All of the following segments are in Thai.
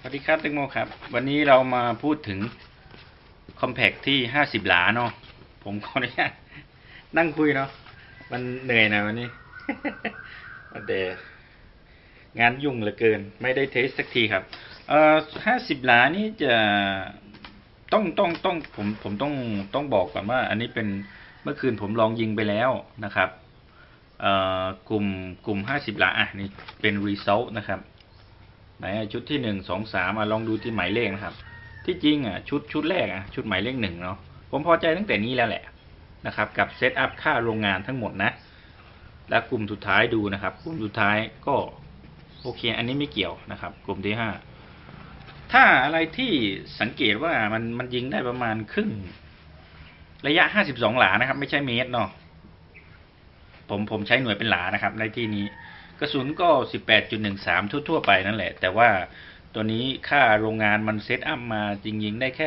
สวัสดีครับแตงโมครับ วันนี้เรามาพูดถึงคอมแพกที่ห้าสิบหลาเนาะผมขออนุญาตนั่งคุยเนาะมันเหนื่อยนะวันนี้แต่งานยุ่งเหลือเกิน ไม่ได้เทสสักทีครับ เอ่อห้าสิบหลานี่จะต้องต้องต้องผมผมต้องต้องบอกก่อนว่า อันนี้เป็นเมื่อคืนผมลองยิงไปแล้วนะครับ เอ่อกลุ่มกลุ่มห้าสิบหลาอะนี่เป็น result นะครับ ไหนชุดที่หนึ่งสองสามลองดูที่หมายเลขนะครับ ที่จริงอะชุดชุดแรกอะชุดหมายเลขหนึ่งเนาะผมพอใจตั้งแต่นี้แล้วแหละนะครับ กับเซตอัพค่าโรงงานทั้งหมดนะ และกลุ่มสุดท้ายดูนะครับ กลุ่มสุดท้ายก็โอเค อันนี้ไม่เกี่ยวนะครับ กลุ่มที่ห้าถ้าอะไรที่สังเกตว่ามันมันยิงได้ประมาณครึ่งระยะห้าสิบสองหลานะครับ ไม่ใช่เมตรเนาะผมผมใช้หน่วยเป็นหลานะครับ ในที่นี้ กระสุนก็ 18.13 ทั่ว ๆ ไปนั่นแหละ แต่ว่าตัวนี้ค่าโรงงานมันเซตอัพมาจริงๆได้แค่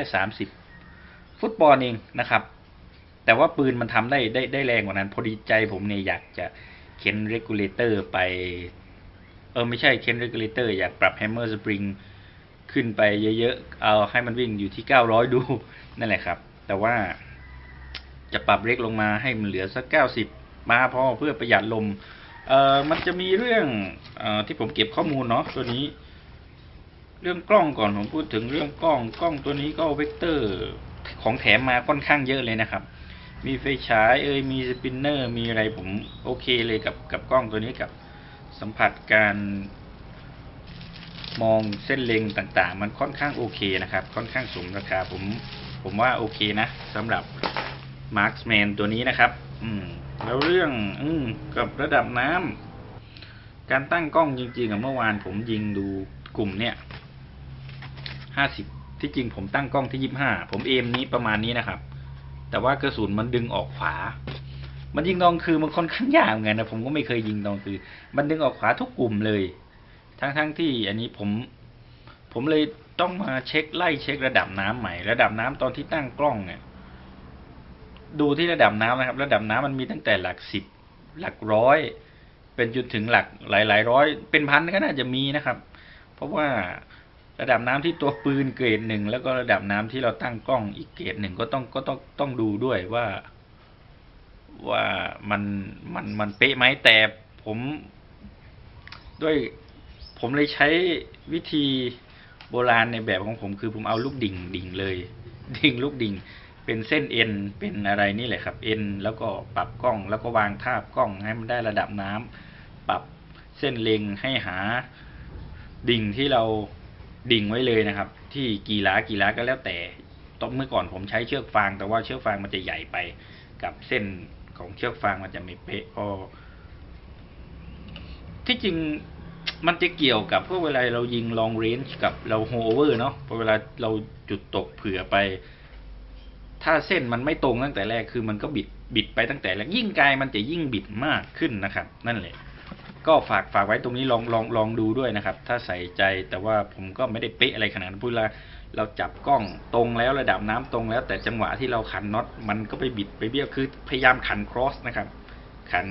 30 ฟุตบอลเองนะครับ แต่ว่าปืนมันทำได้ได้ได้แรงกว่านั้น พอดีใจผมเนี่ยอยากจะเข็นเรกูเลเตอร์ไป เออไม่ใช่เข็นเรกูเลเตอร์อยากปรับแฮมเมอร์สปริงขึ้นไปเยอะๆ เอาให้มันวิ่งอยู่ที่ 900 ดู นั่นแหละครับ แต่ว่าจะปรับเล็กลงมาให้มันเหลือสัก 90 มาพอเพื่อประหยัดลม เอ่อมันจะมีเรื่องเออที่ผมเก็บข้อมูลเนาะตัวนี้ เรื่องกล้องก่อนผมพูดถึงเรื่องกล้องกล้องตัวนี้ก็เวกเตอร์ของแถมมาค่อนข้างเยอะเลยนะครับ มีไฟฉายเอ่ยมีสปินเนอร์มีอะไรผมโอเคเลยกับกับกล้องตัวนี้กับสัมผัสการมองเส้นเล็งต่างๆ มันค่อนข้างโอเคนะครับ ค่อนข้างสมราคาผมผมว่าโอเคนะสำหรับ Marksman ตัวนี้นะครับ อืม แล้วเรื่อง อืกับระดับน้ำการตั้งกล้องจริงๆอะเมื่อวานผมยิงดูกลุ่มเนี่ยห้าสิบที่จริงผมตั้งกล้องที่ยี่ห้าผมเอมนี้ประมาณนี้นะครับ แต่ว่ากระสุนมันดึงออกขวา มันยิงตองคือมันค่อนข้างยากเหมือนกันนะผมก็ไม่เคยยิงตองคือ มันดึงออกขวาทุกกลุ่มเลย ทั้งๆที่อันนี้ผม ผมเลยต้องมาเช็คไล่เช็คระดับน้ำใหม่ ระดับน้ำตอนที่ตั้งกล้องเนี่ย ดูที่ระดับน้ำนะครับ ระดับน้ำมันมีตั้งแต่หลักสิบหลักร้อย เป็นจนถึงหลักหลายหลายร้อย เป็นพันก็น่าจะมีนะครับ เพราะว่าระดับน้ำที่ตัวปืนเกรดหนึ่งแล้วก็ระดับน้ำที่เราตั้งกล้องอีกเกรดหนึ่งก็ต้องก็ต้องต้องดูด้วยว่า ว่ามันมันมันเป๊ะไหมแต่ผมด้วยผมเลยใช้วิธีโบราณในแบบของผมคือผมเอาลูกดิ่งดิ่งเลย ดิ่งลูกดิ่ง เป็นเส้นเอ็นเป็นอะไรนี่แหละครับเอ็นแล้วก็ปรับกล้องแล้วก็วางทาบกล้องให้มันได้ระดับน้ำปรับเส้นเล็งให้หาดิ่งที่เราดิ่งไว้เลยนะครับ ที่กี่หลากี่หลาก็แล้วแต่ตอนเมื่อก่อนผมใช้เชือกฟาง แต่ว่าเชือกฟางมันจะใหญ่ไปกับเส้นของเชือกฟางมันจะไม่เป๊ะพอที่จริงมันจะเกี่ยวกับพวกเวลาเรายิงลองเรนจ์กับเราโฮเวอร์เนาะพอเวลาเราจุดตกเผื่อไป ถ้าเส้นมันไม่ตรงตั้งแต่แรกคือมันก็บิดบิดไปตั้งแต่แรกยิ่งไกลมันจะยิ่งบิดมากขึ้นนะครับ นั่นแหละ ก็ฝากฝากไว้ตรงนี้ลองลองลองดูด้วยนะครับ ถ้าใส่ใจแต่ว่าผมก็ไม่ได้เป๊ะอะไรขนาดนั้นพูดละเราจับกล้องตรงแล้วระดับน้ำตรงแล้ว แต่จังหวะที่เราขันน็อตมันก็ไปบิดไปเบี้ยวคือพยายามขันครอสนะครับ ขัน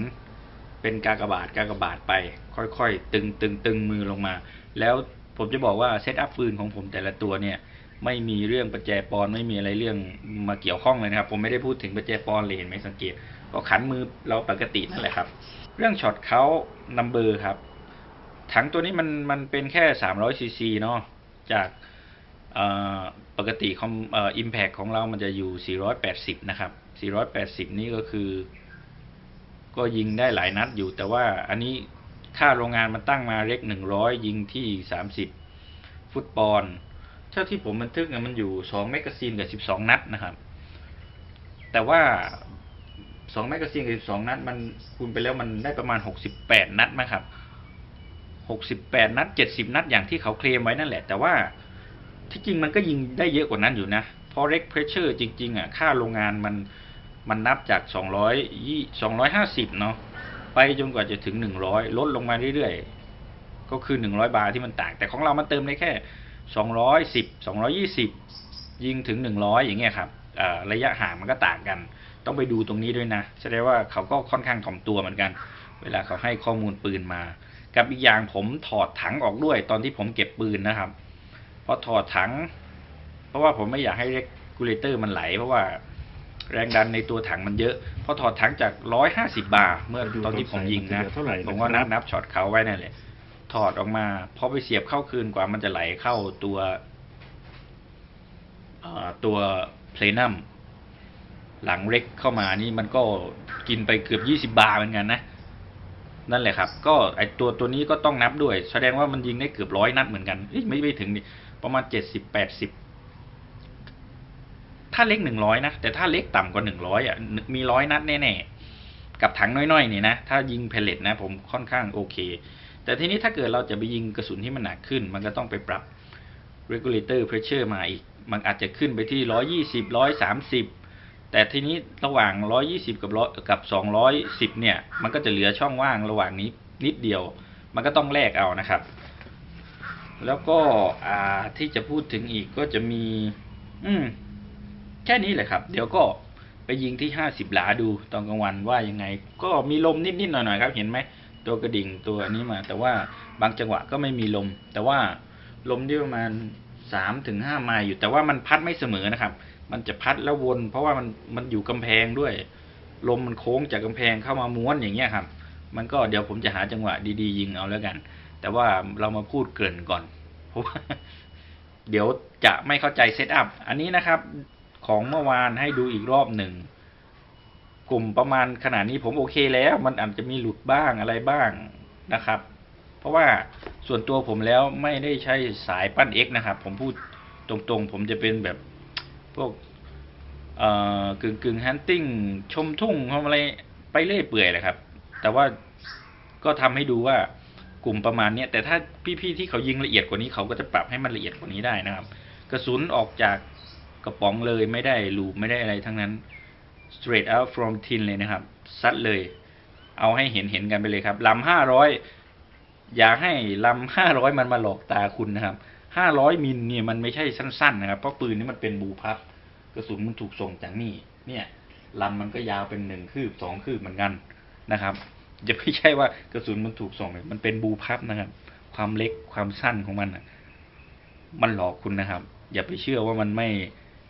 เป็นกากบาทกากบาทไป ค่อยๆ ตึงตึงตึงมือลงมา แล้วผมจะบอกว่าเซตอัพปืนของผมแต่ละตัวเนี่ย ไม่มีเรื่องประแจปอนไม่มีอะไรเรื่องมาเกี่ยวข้องเลยนะครับ ผมไม่ได้พูดถึงประแจปอนเลยเห็นไหมสังเกต ก็ขันมือเราปกตินั่นแหละครับ เรื่องช็อตเขานัมเบอร์ครับ ถังตัวนี้มันมันเป็นแค่300ซีซีเนาะจากปกติคอมอิมแพคของเรามันจะอยู่ 480 นะครับ 480 นี่ก็คือ ก็ยิงได้หลายนัดอยู่ แต่ว่าอันนี้ค่าโรงงานมันตั้งมาเล็ก100 ยิงที่ 30 ฟุตบอล เท่าที่ผมบันทึกเนี่ยมันอยู่2แมกกาซีนกับ12นัดนะครับ แต่ว่า2แมกกาซีนกับ12นัด มันคูณไปแล้วมันได้ประมาณ68นัดมั้ครับ68นัด70นัดอย่างที่เขาเคลมไว้นั่นแหละ แต่ว่าที่จริงมันก็ยิงได้เยอะกว่านั้นอยู่นะเพราะเร็กเพรสเชอร์จริง ๆอะค่าโรงงานมันมันนับจาก200 250เนาะไปจนกว่าจะถึง100ลดลงมาเรื่อยๆ ก็คือ100บาร์ที่มันต่าง แต่ของเรามันเติมได้แค่ 210 220 ยิงถึง 100 อย่างเงี้ยครับอ่าระยะห่างมันก็ต่างกัน ต้องไปดูตรงนี้ด้วยนะแสดงว่าเขาก็ค่อนข้างถ่อมตัวเหมือนกัน เวลาเขาให้ข้อมูลปืนมา กับอีกอย่างผมถอดถังออกด้วย ตอนที่ผมเก็บปืนนะครับพอถอดถัง เพราะว่าผมไม่อยากให้เรกูเลเตอร์มันไหล เพราะว่าแรงดันในตัวถังมันเยอะ พอถอดถังจากร้อยห้าสิบาร์เมื่อตอนที่ผมยิงนะเท่าไหร่ผมก็นะนัคบรับนับช็อตเขาไว้นั่นแหละ ถอดออกมาพอไปเสียบเข้าคืนกว่ามันจะไหลเข้าตัวตัวเพลนัมหลังเร็กเข้ามานี่มันก็กินไปเกือบยี่สิบาร์เหมือนกันนะ นั่นแหละครับ ก็ไอตัวตัวนี้ก็ต้องนับด้วย แสดงว่ามันยิงได้เกือบร้อยนัดเหมือนกันไม่ไม่ถึงประมาณเจ็ดสิบแปดสิบถ้าเล็กหนึ่งร้อยนะ แต่ถ้าเล็กต่ำกว่าหนึ่งร้อยอะมีร้อยนัดแน่ๆ กับถังน้อยๆนี่นะ ถ้ายิงเพลเลตนะ ผมค่อนข้างโอเค แต่ทีนี้ถ้าเกิดเราจะไปยิงกระสุนที่มันหนักขึ้น มันก็ต้องไปปรับ regulator pressure มาอีก มันอาจจะขึ้นไปที่ร้อยี่สิบร้อยสามสิบแต่ทีนี้ระหว่าง 120 กับร้อยกับ 210 เนี่ย มันก็จะเหลือช่องว่างระหว่างนี้นิดเดียว มันก็ต้องแลกเอานะครับ แล้วก็ที่จะพูดถึงอีกก็จะมี อืม แค่นี้แหละครับ เดี๋ยวก็ไปยิงที่ 50 หลาดูตอนกลางวันว่ายังไง ก็มีลมนิดๆหน่อยๆครับ เห็นไหม ตัวกระดิ่งตัวนี้มา แต่ว่าบางจังหวะก็ไม่มีลม แต่ว่าลมที่ประมาณ3ถึง5ไมล์อยู่ แต่ว่ามันพัดไม่เสมอนะครับ มันจะพัดแล้ววน เพราะว่ามันมันอยู่กำแพงด้วย ลมมันโค้งจากกำแพงเข้ามาม้วนอย่างเงี้ยครับ มันก็เดี๋ยวผมจะหาจังหวะดีๆยิงเอาแล้วกัน แต่ว่าเรามาพูดเกริ่นก่อน เพราะว่าเดี๋ยวจะไม่เข้าใจเซตอัพ อันนี้นะครับของเมื่อวานให้ดูอีกรอบหนึ่ง กลุ่มประมาณขนาดนี้ผมโอเคแล้ว มันอาจจะมีหลุดบ้างอะไรบ้างนะครับ เพราะว่าส่วนตัวผมแล้วไม่ได้ใช้สายปั้น X นะครับ ผมพูดตรงๆ ผมจะเป็นแบบพวกเอ่อกึ่งกึ่งฮันติ้งชมทุ่งทำอะไรไปเรื่อยเปื่อยแหละครับ แต่ว่าก็ทำให้ดูว่ากลุ่มประมาณเนี้ยแต่ถ้าพี่ๆที่เขายิงละเอียดกว่านี้เขาก็จะปรับให้มันละเอียดกว่านี้ได้นะครับ กระสุนออกจากกระป๋องเลยไม่ได้ลูปไม่ได้อะไรทั้งนั้น straight out from tin เลยนะครับ ซัดเลย เอาให้เห็นเห็นกันไปเลยครับลำห้าร้อยอย่าให้ลำห้าร้อยมันมาหลอกตาคุณนะครับห้าร้อยมิลเนี่ยมันไม่ใช่สั้นๆนะครับ เพราะปืนนี้มันเป็นบูพับกระสุนมันถูกส่งจากนี่ เนี่ยลำมันก็ยาวเป็นหนึ่งคืบสองคืบเหมือนกันนะครับจะไม่ใช่ว่ากระสุนมันถูกส่งเลยมันเป็นบูพับนะครับ ความเล็กความสั้นของมันมันหลอกคุณนะครับ อย่าไปเชื่อว่ามันไม่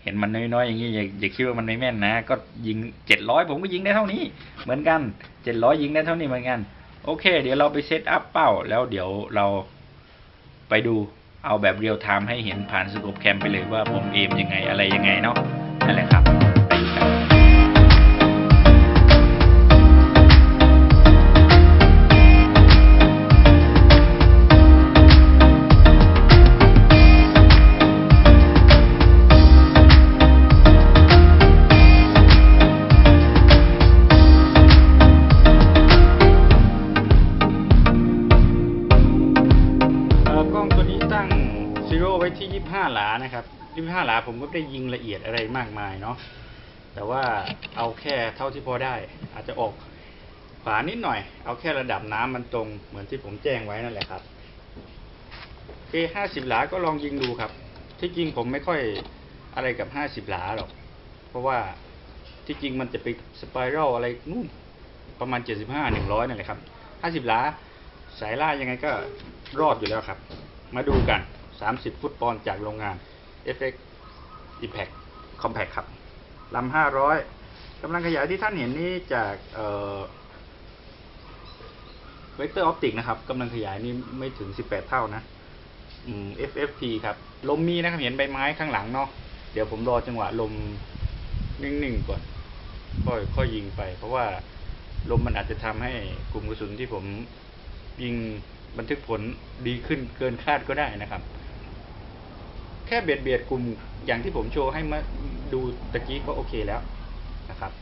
เห็นมันน้อยๆอย่างนี้อย่าอย่าคิดว่ามันไม่แม่นนะ ก็ยิงเจ็ดร้อยผมก็ยิงได้เท่านี้ เหมือนกันเจ็ดร้อยยิงได้เท่านี้เหมือนกัน โอเค เดี๋ยวเราไปเซตอัพเป้า แล้วเดี๋ยวเราไปดูเอาแบบเรียลไทม์ให้เห็นผ่านสโคปแคมไปเลยว่าผมเอมยังไงอะไรยังไงเนาะนั่นแหละครับ ผมก็ไม่ได้ยิงละเอียดอะไรมากมายเนาะแต่ว่าเอาแค่เท่าที่พอได้ อาจจะออกขวานิดหน่อย เอาแค่ระดับน้ำมันตรงเหมือนที่ผมแจ้งไว้นั่นแหละครับโอเค50หลาก็ลองยิงดูครับ ที่จริงผมไม่ค่อยอะไรกับ50หลาหรอก เพราะว่าที่จริงมันจะไปสไปรัลอะไรนู่นประมาณ75 100นั่นแหละครับ50หลาสายล่ายังไงก็รอดอยู่แล้วครับ มาดูกัน30ฟุตบอลจากโรงงาน FX Impact Compact ครับลำ500กำลังขยายที่ท่านเห็นนี้จากเอ่อ Vector Optic นะครับกำลังขยายนี่ไม่ถึง 18 เท่านะ FFP ครับ ลมมีนะครับเห็นใบไม้ข้างหลังเนาะเดี๋ยวผมรอจังหวะลมนิ่งๆก่อนค่อยค่อยยิงไป เพราะว่าลมมันอาจจะทำให้กลุ่มกระสุนที่ผมยิงบันทึกผลดีขึ้นเกินคาดก็ได้นะครับ แค่เบียดเบียดกลุ่มอย่างที่ผมโชว์ให้มาดูตะกี้ก็โอเคแล้วนะครับ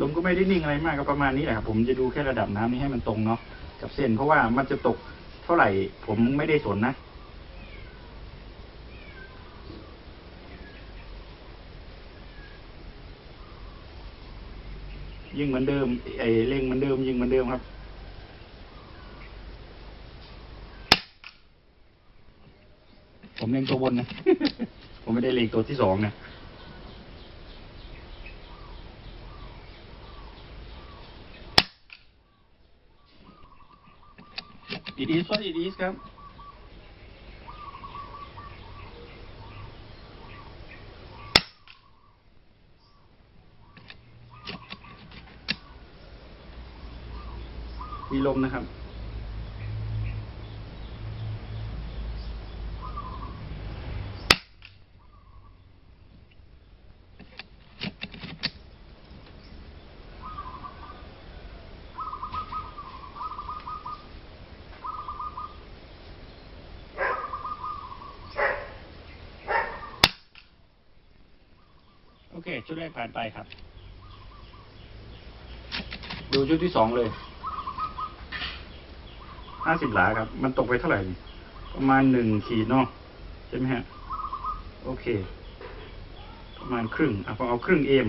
ลมก็ไม่ได้นิ่งอะไรมากก็ประมาณนี้แหละครับผมจะดูแค่ระดับน้ำนี้ให้มันตรงเนาะกับเส้นเพราะว่ามันจะตกเท่าไหร่ ผมไม่ได้สนนะยิงเหมือนเดิมไอ้เร่งเหมือนเดิมยิงเหมือนเดิมครับ ผมเล็งตัวบนนะ ผมไม่ได้เล็งตัวที่สองนะ it is what it is ครับมีลมนะครับ โอเคชุดแรกผ่านไปครับ ดูชุดที่สองเลยห้าสิบหลาครับ มันตกไปเท่าไหร่ประมาณหนึ่งขีดเนาะใช่ไหมฮะ โอเค ประมาณครึ่งอะผมเอาครึ่งเอม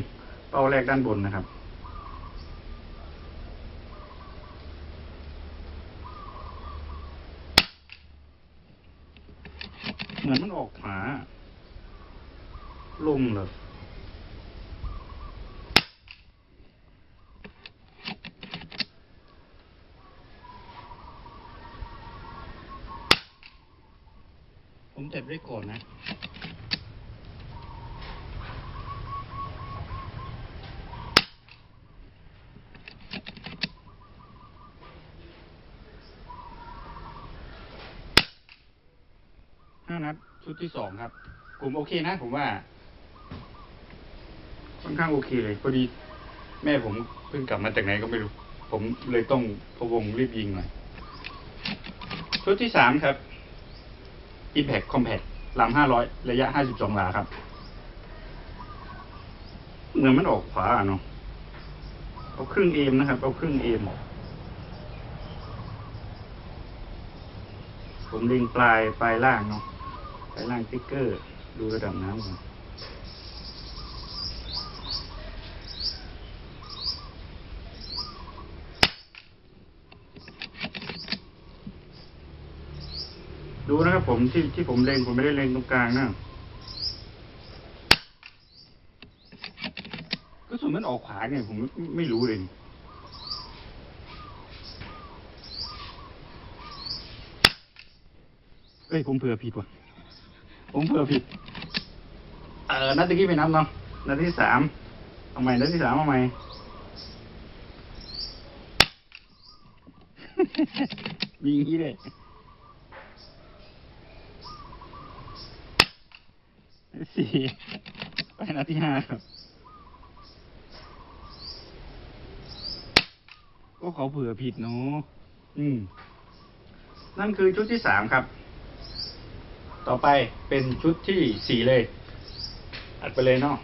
เป้าแรกด้านบนนะครับ เหมือนมันออกขาลมเหร อผมเจ็บได้ก่อนนะห้านัดชุดที่สองครับผมโอเคนะผมว่า ค่อนข้างโอเคเลยพอดี แม่ผมเพิ่งกลับมาจากไหนก็ไม่รู้ ผมเลยต้องพวงรีบยิงหน่อยชุดที่สามครับ Impact Compact ลำห้าร้อยระยะห้าสิบสองหลาครับเหมือนมันออกขวาเนาะเอาครึ่งเอมนะครับ เอาครึ่งเอมผมเล็งปลายปลายล่างเนาะปลายล่างติ๊กเกอร์ ดูระดับน้ำก่อน ดูนะครับผมที่ที่ผมเล็งผมไม่ได้เล็งตรงกลางนะก็ส่วนมันออกขวาไงผมไม่ไม่รู้เลยเอ้ยผมเผื่อผิดว่ะผมเผื่อผิด เออนัดตะกี้ไปนับเนาะนัดที่สามเอาใหม่นัดที่สามเอาใหม่มีอย่างนี้เลยนัดที่ สี่ไปนัดที่ห้าครับ ก็เขาเผื่อผิดเนาะอืม นั่นคือชุดที่สามครับ ต่อไปเป็นชุดที่สี่เลย อัดไปเลยเนาะ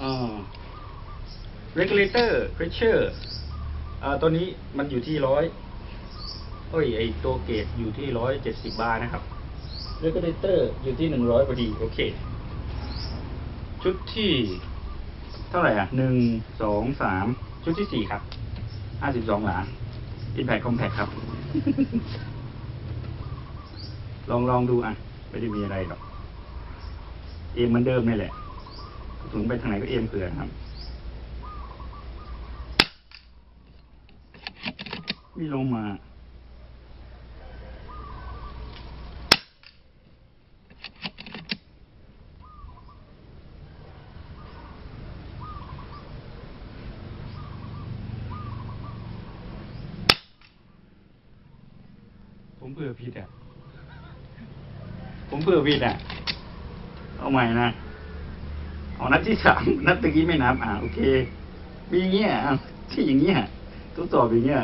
อ่า regulator pressure อ่าตัวนี้มันอยู่ที่ร้อยเอ้ย ไอตัวเกจอยู่ที่ร้อยเจ็ดสิบบาร์นะครับ regulator อยู่ที่หนึ่งร้อยพอดีโอเค ชุดที่ เท่าไหร่อะหนึ่งสองสามชุดที่สี่ครับห้าสิบสองหลา impact compact ครับ ลองลองดูอะ ไม่ได้มีอะไรหรอก เอ็มเหมือนเดิมนี่แหละถึงไปทางไหนก็เอ็มเผื่อครับ มีลงมา ผมเผื่อผิดอะ ผมเผื่อผิดอะ เอาใหม่นะ เอานัดที่สามนัดตะกี้ไม่นับ อะโอเค มีอย่างเงี้ยที่อย่างเงี้ยทดสอบอย่างเงี้ย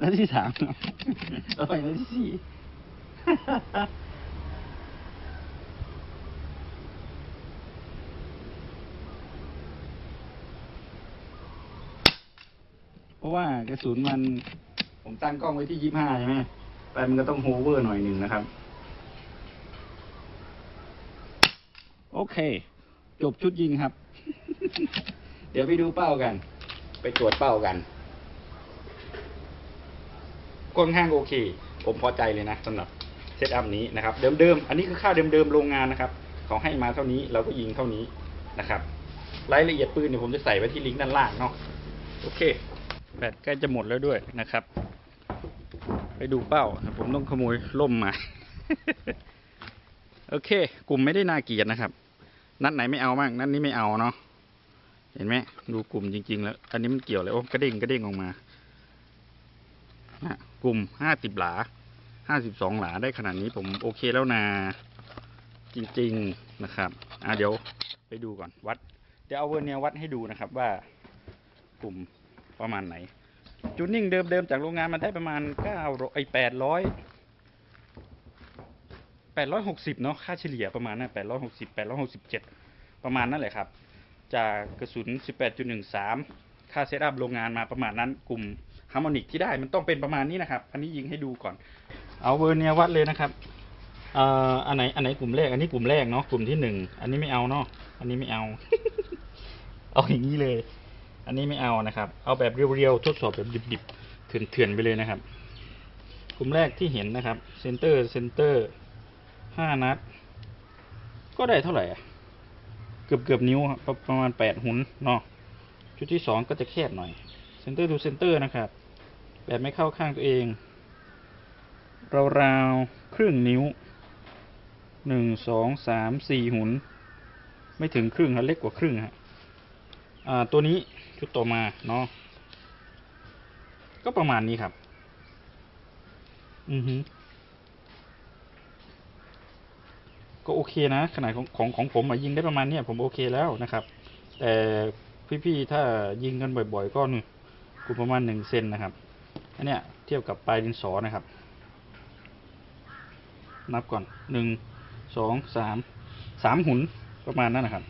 นัดที่สามเอาไปนัดที่สี่ เพราะว่ากระสุนมันผมตั้งกล้องไว้ที่ยี่ห้าใช่ไหมไปมันก็ต้องโฮเวอร์หน่อยหนึ่งนะครับ โอเค จบชุดยิงครับ เดี๋ยวไปดูเป้ากัน ไปตรวจเป้ากันค่อนข้างโอเค ผมพอใจเลยนะสำหรับเซตอัพนี้นะครับ เดิมๆ อันนี้คือค่าเดิมๆ โรงงานนะครับ เขาให้มาเท่านี้เราก็ยิงเท่านี้นะครับ รายละเอียดปืนเนี่ยผมจะใส่ไว้ที่ลิงก์ด้านล่างเนาะ โอเค แบตใกล้จะหมดแล้วด้วยนะครับ ไปดูเป้า ผมต้องขโมยล่มมา โอเค กลุ่มไม่ได้น่าเกลียดนะครับ นัดไหนไม่เอาบ้างนัดนี้ไม่เอาเนาะเห็นไหมดูกลุ่มจริง ๆ แล้ว อันนี้มันเกี่ยวเลยโอ้กระเด้งกระเด้งออกมาอะกลุ่มห้าสิบหลาห้าสิบสองหลาได้ขนาดนี้ผมโอเคแล้วนะจริง ๆนะครับ อะเดี๋ยวไปดูก่อนวัด เดี๋ยวเอาเวอร์เนียวัดให้ดูนะครับ ว่ากลุ่ม ประมาณไหน จูนนิ่งเดิมๆจากโรงงานมันได้ประมาณเก้าไอแปดร้อยแปดร้อยหกสิบเนาะค่าเฉลี่ยประมาณนั้นแปดร้อยหกสิบแปดร้อยหกสิบเจ็ดประมาณนั่นแหละครับ จากกระสุนสิบแปดจุดหนึ่งสามค่าเซตอัพโรงงานมาประมาณนั้น กลุ่มฮาร์โมนิกที่ได้มันต้องเป็นประมาณนี้นะครับ อันนี้ยิงให้ดูก่อน เอาเวอร์เนียวัดเลยนะครับเอ่ออันไหนอันไหนกลุ่มแรกอันนี้กลุ่มแรกเนาะกลุ่มที่หนึ่งอันนี้ไม่เอาเนาะอันนี้ไม่เอา เอาอย่างนี้เลย อันนี้ไม่เอานะครับ เอาแบบเรียวๆทดสอบแบบดิบๆเถื่อนๆไปเลยนะครับ กลุ่มแรกที่เห็นนะครับเซนเตอร์เซนเตอร์ห้านัด ก็ได้เท่าไหร่อะเกือบเกือบนิ้วครับประมาณแปดหุนเนาะชุดที่สองก็จะแคบหน่อยเซนเตอร์ทูเซนเตอร์นะครับแบบไม่เข้าข้างตัวเองราวๆครึ่งนิ้วหนึ่งสองสามสี่หุน ไม่ถึงครึ่งครับเล็กกว่าครึ่งครับตัวนี้ ชุดต่อมาเนาะก็ประมาณนี้ครับ อือฮึก็โอเคนะ ขนาดของของของผมอะยิงได้ประมาณเนี้ยผมโอเคแล้วนะครับ แต่พี่ๆถ้ายิงกันบ่อยๆ ก็นี่กูประมาณหนึ่งเซนนะครับอันเนี้ยเทียบกับปลายดินสอนะครับ นับก่อนหนึ่งสองสามสามหุนประมาณนั้นนะครับ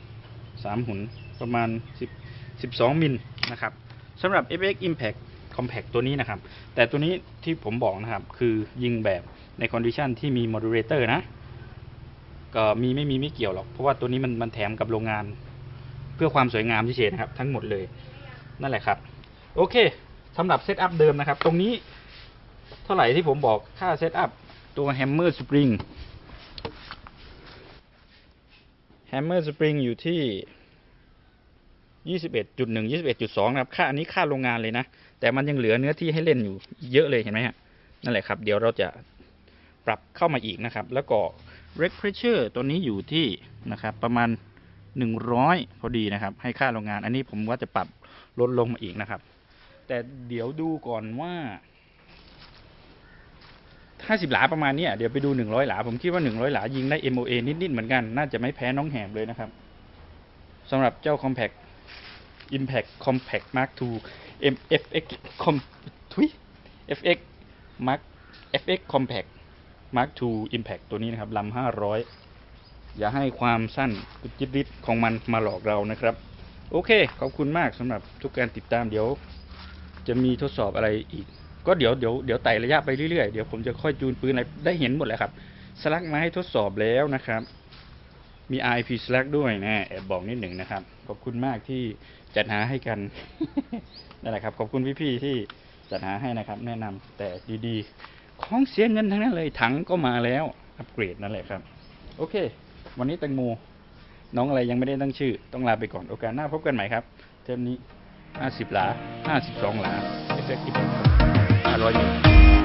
สามหุนประมาณสิบ 12 มิลนะครับสำหรับ FX Impact Compact ตัวนี้นะครับ แต่ตัวนี้ที่ผมบอกนะครับ คือยิงแบบในคอนดิชันที่มี modulator นะ ก็มีไม่มีไม่เกี่ยวหรอก เพราะว่าตัวนี้มันมันแถมกับโรงงาน เพื่อความสวยงามเฉยๆนะครับ ทั้งหมดเลย นั่นแหละครับ โอเคสำหรับเซตอัพเดิมนะครับ ตรงนี้เท่าไหร่ที่ผมบอกค่าเซตอัพตัว Hammer Spring Hammer Spring อยู่ที่ ยี่สิบเอ็ดจุดหนึ่งยี่สิบเอ็ดจุดสองนะครับ ค่าอันนี้ค่าโรงงานเลยนะ แต่มันยังเหลือเนื้อที่ให้เล่นอยู่เยอะเลยเห็นไหมฮะ นั่นแหละครับ เดี๋ยวเราจะปรับเข้ามาอีกนะครับ แล้วก็ rec pressure ตัวนี้อยู่ที่นะครับ ประมาณหนึ่งร้อยพอดีนะครับ ให้ค่าโรงงาน อันนี้ผมว่าจะปรับลดลงมาอีกนะครับ แต่เดี๋ยวดูก่อนว่าห้าสิบหลาประมาณนี้เดี๋ยวไปดูหนึ่งร้อยหลา ผมคิดว่าหนึ่งร้อยหลายิงได้ MOA นิดๆเหมือนกัน น่าจะไม่แพ้น้องแหบเลยนะครับสำหรับเจ้า compact Impact Compact Mark II MFX Com ทุย FX Mark FX Compact Mark II Impact ตัวนี้นะครับลำห้าร้อย่าให้ความสั้นกุจิริดของมันมาหลอกเรานะครับ โอเค ขอบคุณมากสำหรับทุกการติดตามเดี๋ยว จะมีทดสอบอะไรอีก ก็เดี๋ยวเดี๋ยวเดี๋ยวไต่ระยะไปเรื่อยๆ เดี๋ยวผมจะค่อยจูนปืนอะไรได้เห็นหมดแหละครับ สลักมาให้ทดสอบแล้วนะครับ มี IP Slack ด้วยนะแอบบอกนิดหนึ่งนะครับ ขอบคุณมากที่จัดหาให้กันนั่นแหละครับ ขอบคุณพี่ๆที่จัดหาให้นะครับ แนะนำแต่ดีๆ ของเสียเงินทั้งนั้นเลยถังก็มาแล้ว อัปเกรดนั่นแหละครับ โอเค วันนี้แตงโมน้องอะไรยังไม่ได้ตั้งชื่อ ต้องลาไปก่อนโอกาสหน้าพบกันใหม่ครับ เทปนี้ 50 หลา 52 หลาเอฟเฟกต์500มิล